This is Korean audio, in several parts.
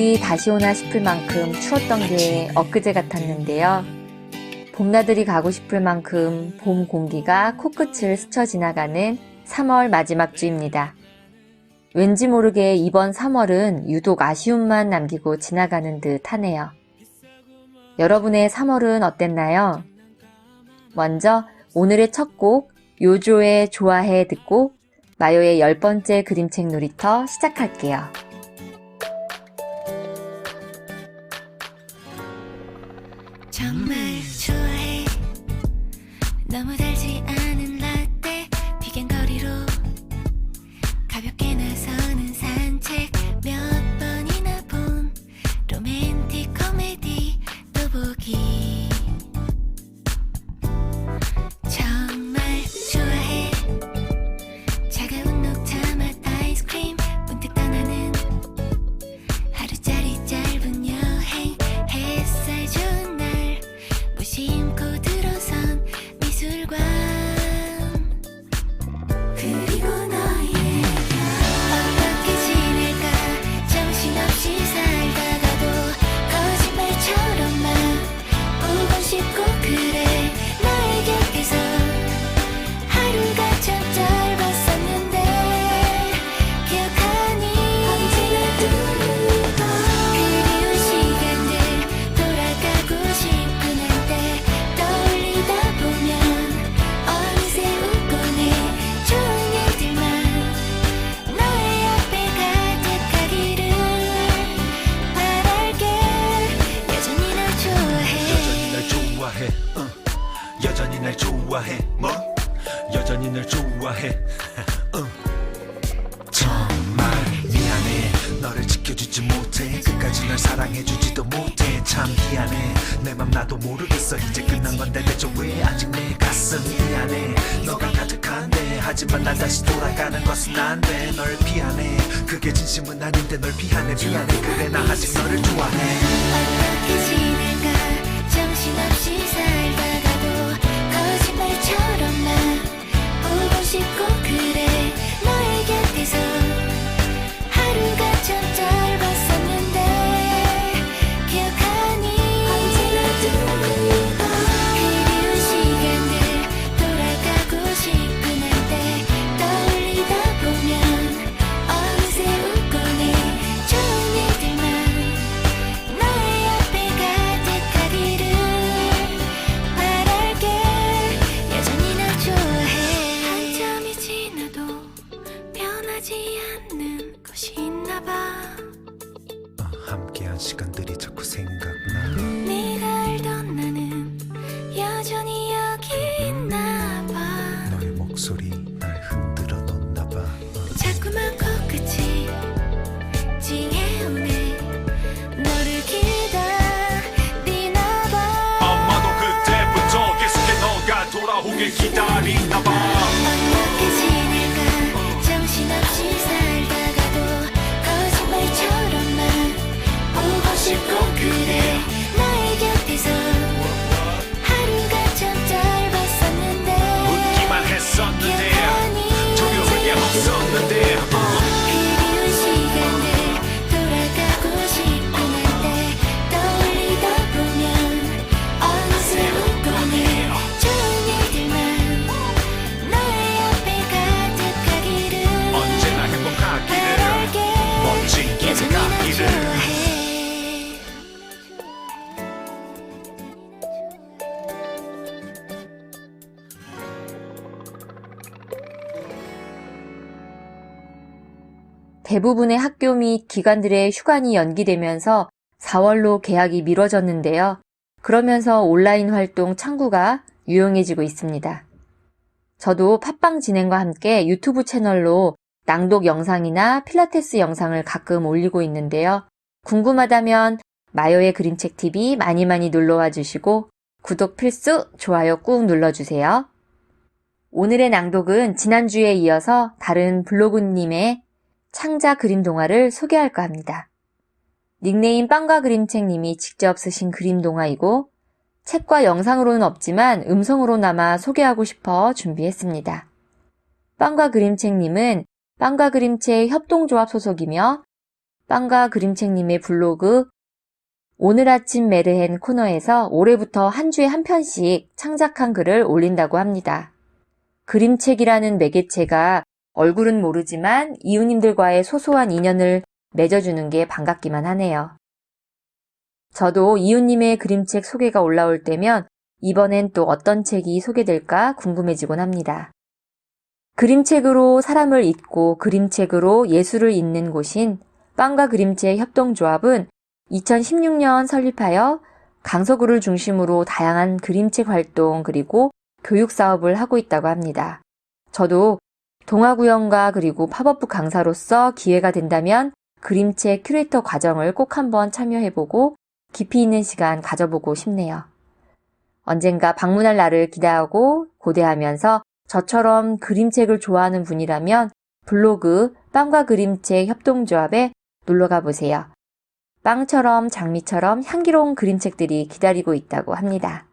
겨울이 다시 오나 싶을 만큼 추웠던 게 엊그제 같았는데요. 봄나들이 가고 싶을 만큼 봄 공기가 코끝을 스쳐 지나가는 3월 마지막 주입니다. 왠지 모르게 이번 3월은 유독 아쉬움만 남기고 지나가는 듯 하네요. 여러분의 3월은 어땠나요? 먼저 오늘의 첫 곡 요조의 좋아해 듣고 마요의 열 번째 그림책 놀이터 시작할게요. 정말 널 사랑해주지도 못해. 참 미안해. 내 맘 나도 모르겠어. 이제 끝난 건데 대체 왜 아직 내 가슴 미안해? 너가 가득한데. 하지만 난 다시 돌아가는 것은 안돼. 널 피하네. 그게 진심은 아닌데 널 피하네. 미안해. 그래 나 아직 너를 좋아해. 어떻게 지낼까? 정신없이 대부분의 학교 및 기관들의 휴관이 연기되면서 4월로 개학이 미뤄졌는데요. 그러면서 온라인 활동 창구가 유용해지고 있습니다. 저도 팟빵 진행과 함께 유튜브 채널로 낭독 영상이나 필라테스 영상을 가끔 올리고 있는데요. 궁금하다면 마요의 그림책 TV 많이 많이 놀러와 주시고 구독 필수, 좋아요 꾹 눌러주세요. 오늘의 낭독은 지난주에 이어서 다른 블로그님의 창자 그림 동화를 소개할까 합니다. 닉네임 빵과 그림책님이 직접 쓰신 그림 동화이고 책과 영상으로는 없지만 음성으로나마 소개하고 싶어 준비했습니다. 빵과 그림책님은 빵과 그림책 협동조합 소속이며 빵과 그림책님의 블로그 오늘 아침 메르헨 코너에서 올해부터 한 주에 한 편씩 창작한 글을 올린다고 합니다. 그림책이라는 매개체가 얼굴은 모르지만 이웃님들과의 소소한 인연을 맺어주는 게 반갑기만 하네요. 저도 이웃님의 그림책 소개가 올라올 때면 이번엔 또 어떤 책이 소개될까 궁금해지곤 합니다. 그림책으로 사람을 잇고 그림책으로 예술을 잇는 곳인 빵과 그림책 협동조합은 2016년 설립하여 강서구를 중심으로 다양한 그림책 활동 그리고 교육 사업을 하고 있다고 합니다. 저도 동아구연과 그리고 팝업북 강사로서 기회가 된다면 그림책 큐레이터 과정을 꼭 한번 참여해보고 깊이 있는 시간 가져보고 싶네요. 언젠가 방문할 날을 기대하고 고대하면서 저처럼 그림책을 좋아하는 분이라면 블로그 빵과 그림책 협동조합에 놀러가 보세요. 빵처럼 장미처럼 향기로운 그림책들이 기다리고 있다고 합니다.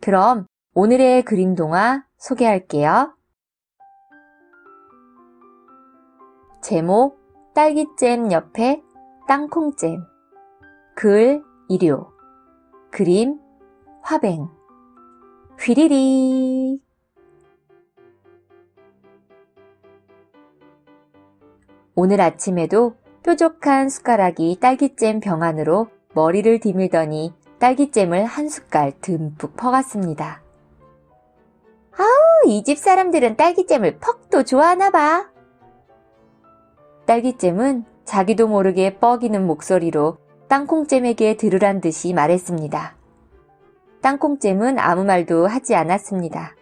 그럼 오늘의 그림 동화 소개할게요. 제목 딸기잼 옆에 땅콩잼 글 이료 그림 화뱅 휘리리 오늘 아침에도 뾰족한 숟가락이 딸기잼 병 안으로 머리를 디밀더니 딸기잼을 한 숟갈 듬뿍 퍼갔습니다. 아우, 이 집 사람들은 딸기잼을 퍽도 좋아하나 봐. 딸기잼은 자기도 모르게 뻐기는 목소리로 땅콩잼에게 들으란 듯이 말했습니다. 땅콩잼은 아무 말도 하지 않았습니다.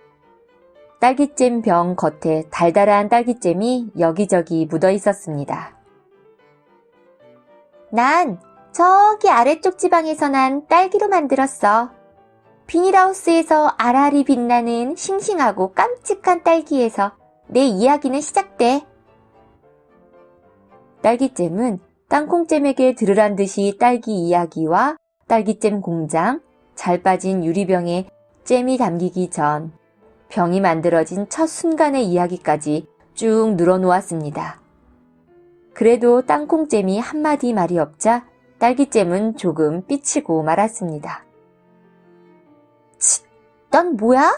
딸기잼 병 겉에 달달한 딸기잼이 여기저기 묻어 있었습니다. 난 저기 아래쪽 지방에서 난 딸기로 만들었어. 비닐하우스에서 아라리 빛나는 싱싱하고 깜찍한 딸기에서 내 이야기는 시작돼. 딸기잼은 땅콩잼에게 들으란 듯이 딸기 이야기와 딸기잼 공장, 잘 빠진 유리병에 잼이 담기기 전 병이 만들어진 첫 순간의 이야기까지 쭉 늘어놓았습니다. 그래도 땅콩잼이 한마디 말이 없자 딸기잼은 조금 삐치고 말았습니다. 치, 넌 뭐야?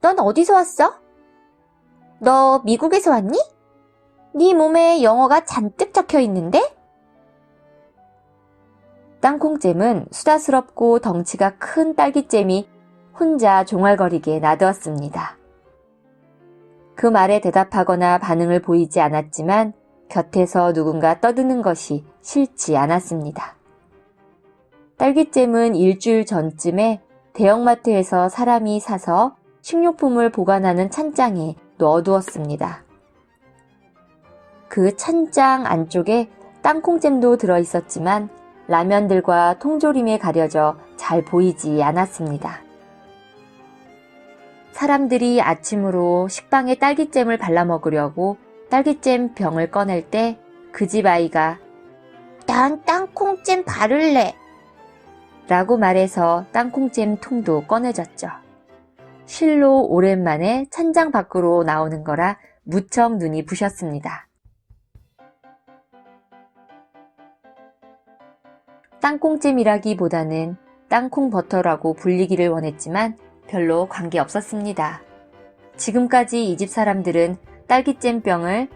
넌 어디서 왔어? 너 미국에서 왔니? 네 몸에 영어가 잔뜩 적혀 있는데? 땅콩잼은 수다스럽고 덩치가 큰 딸기잼이 혼자 종알거리게 놔두었습니다. 그 말에 대답하거나 반응을 보이지 않았지만 곁에서 누군가 떠드는 것이 싫지 않았습니다. 딸기잼은 일주일 전쯤에 대형마트에서 사람이 사서 식료품을 보관하는 찬장에 넣어두었습니다. 그 찬장 안쪽에 땅콩잼도 들어있었지만 라면들과 통조림에 가려져 잘 보이지 않았습니다. 사람들이 아침으로 식빵에 딸기잼을 발라 먹으려고 딸기잼 병을 꺼낼 때 그 집 아이가 난 땅콩잼 바를래 라고 말해서 땅콩잼 통도 꺼내졌죠. 실로 오랜만에 찬장 밖으로 나오는 거라 무척 눈이 부셨습니다. 땅콩잼이라기보다는 땅콩 버터라고 불리기를 원했지만 별로 관계 없었습니다. 지금까지 이 집 사람들은 딸기잼병을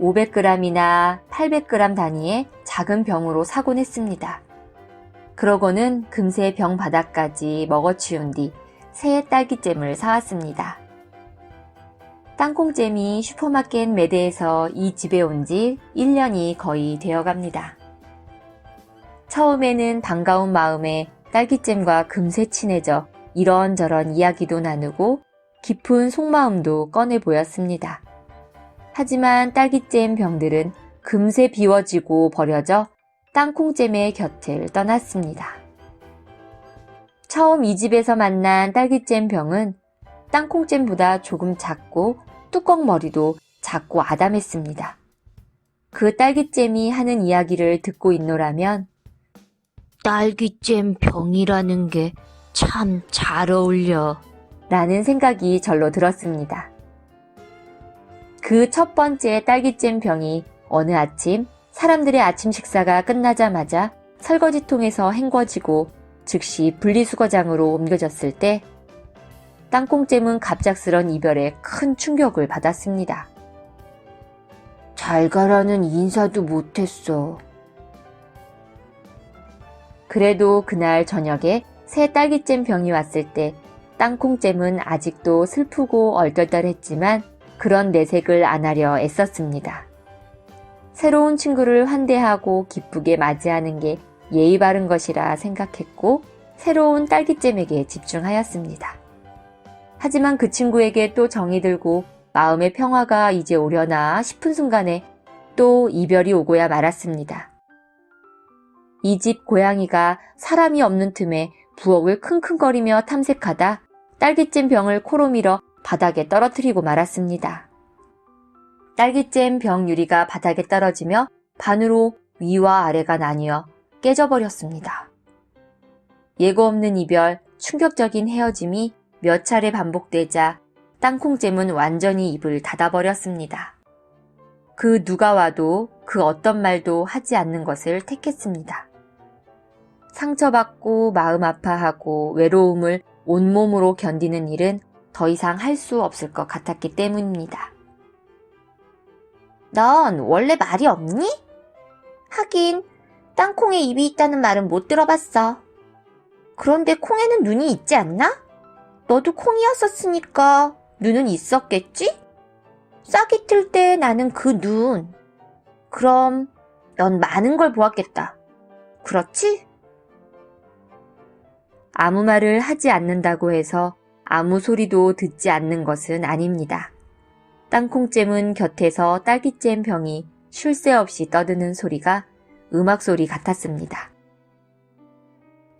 500g이나 800g 단위의 작은 병으로 사곤 했습니다. 그러고는 금세 병 바닥까지 먹어치운 뒤새 딸기잼을 사왔습니다. 땅콩잼이 슈퍼마켓 매대에서 이 집에 온 지 1년이 거의 되어 갑니다. 처음에는 반가운 마음에 딸기잼과 금세 친해져 이런저런 이야기도 나누고 깊은 속마음도 꺼내 보였습니다. 하지만 딸기잼 병들은 금세 비워지고 버려져 땅콩잼의 곁을 떠났습니다. 처음 이 집에서 만난 딸기잼 병은 땅콩잼보다 조금 작고 뚜껑 머리도 작고 아담했습니다. 그 딸기잼이 하는 이야기를 듣고 있노라면 딸기잼 병이라는 게 참 잘 어울려. 라는 생각이 절로 들었습니다. 그 첫 번째 딸기잼 병이 어느 아침 사람들의 아침 식사가 끝나자마자 설거지통에서 헹궈지고 즉시 분리수거장으로 옮겨졌을 때 땅콩잼은 갑작스런 이별에 큰 충격을 받았습니다. 잘 가라는 인사도 못했어. 그래도 그날 저녁에 새 딸기잼 병이 왔을 때 땅콩잼은 아직도 슬프고 얼떨떨했지만 그런 내색을 안 하려 애썼습니다. 새로운 친구를 환대하고 기쁘게 맞이하는 게 예의 바른 것이라 생각했고 새로운 딸기잼에게 집중하였습니다. 하지만 그 친구에게 또 정이 들고 마음의 평화가 이제 오려나 싶은 순간에 또 이별이 오고야 말았습니다. 이 집 고양이가 사람이 없는 틈에 부엌을 킁킁거리며 탐색하다 딸기잼 병을 코로 밀어 바닥에 떨어뜨리고 말았습니다. 딸기잼 병 유리가 바닥에 떨어지며 반으로 위와 아래가 나뉘어 깨져버렸습니다. 예고 없는 이별, 충격적인 헤어짐이 몇 차례 반복되자 땅콩잼은 완전히 입을 닫아버렸습니다. 그 누가 와도 그 어떤 말도 하지 않는 것을 택했습니다. 상처받고 마음 아파하고 외로움을 온몸으로 견디는 일은 더 이상 할 수 없을 것 같았기 때문입니다. 넌 원래 말이 없니? 하긴 땅콩에 입이 있다는 말은 못 들어봤어. 그런데 콩에는 눈이 있지 않나? 너도 콩이었었으니까 눈은 있었겠지? 싹이 틀 때 나는 그 눈. 그럼 넌 많은 걸 보았겠다. 그렇지? 아무 말을 하지 않는다고 해서 아무 소리도 듣지 않는 것은 아닙니다. 땅콩잼은 곁에서 딸기잼 병이 쉴 새 없이 떠드는 소리가 음악 소리 같았습니다.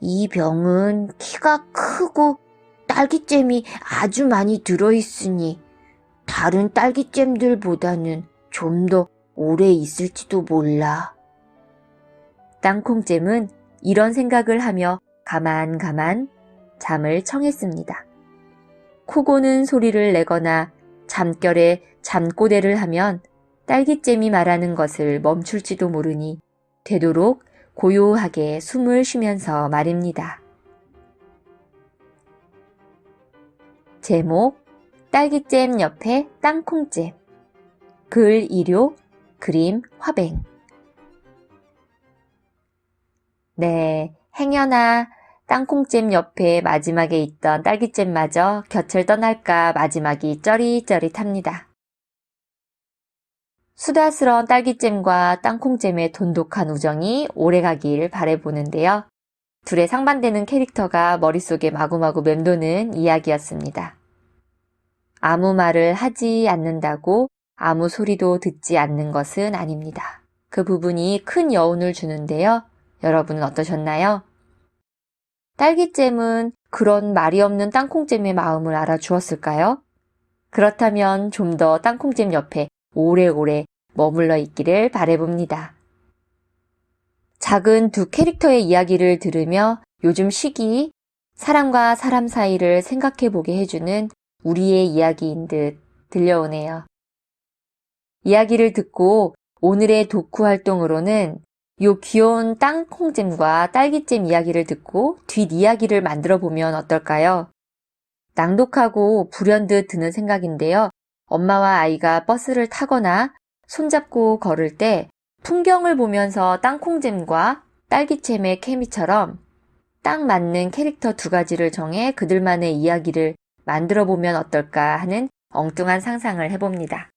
이 병은 키가 크고 딸기잼이 아주 많이 들어있으니 다른 딸기잼들보다는 좀 더 오래 있을지도 몰라. 땅콩잼은 이런 생각을 하며 가만 가만 잠을 청했습니다. 코 고는 소리를 내거나 잠결에 잠꼬대를 하면 딸기잼이 말하는 것을 멈출지도 모르니 되도록 고요하게 숨을 쉬면서 말입니다. 제목 딸기잼 옆에 땅콩잼 글 이료 그림 화뱅 네, 행여나 땅콩잼 옆에 마지막에 있던 딸기잼마저 곁을 떠날까 마지막이 쩌릿쩌릿합니다. 수다스러운 딸기잼과 땅콩잼의 돈독한 우정이 오래가길 바래보는데요. 둘의 상반되는 캐릭터가 머릿속에 마구마구 맴도는 이야기였습니다. 아무 말을 하지 않는다고 아무 소리도 듣지 않는 것은 아닙니다. 그 부분이 큰 여운을 주는데요. 여러분은 어떠셨나요? 딸기잼은 그런 말이 없는 땅콩잼의 마음을 알아주었을까요? 그렇다면 좀 더 땅콩잼 옆에 오래오래 머물러 있기를 바래봅니다. 작은 두 캐릭터의 이야기를 들으며 요즘 시기 사람과 사람 사이를 생각해 보게 해주는 우리의 이야기인 듯 들려오네요. 이야기를 듣고 오늘의 독후 활동으로는 요 귀여운 땅콩잼과 딸기잼 이야기를 듣고 뒷이야기를 만들어 보면 어떨까요? 낭독하고 불현듯 드는 생각인데요. 엄마와 아이가 버스를 타거나 손잡고 걸을 때 풍경을 보면서 땅콩잼과 딸기잼의 케미처럼 딱 맞는 캐릭터 두 가지를 정해 그들만의 이야기를 만들어 보면 어떨까 하는 엉뚱한 상상을 해봅니다.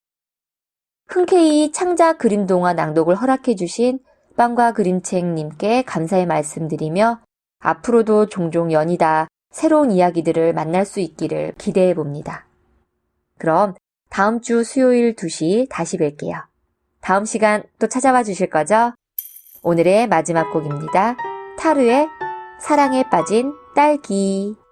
흔쾌히 창작 그림 동화 낭독을 허락해 주신 빵과 그림책님께 감사의 말씀드리며 앞으로도 종종 연이다 새로운 이야기들을 만날 수 있기를 기대해 봅니다. 그럼 다음 주 수요일 2시 다시 뵐게요. 다음 시간 또 찾아와 주실 거죠? 오늘의 마지막 곡입니다. 타르의 사랑에 빠진 딸기.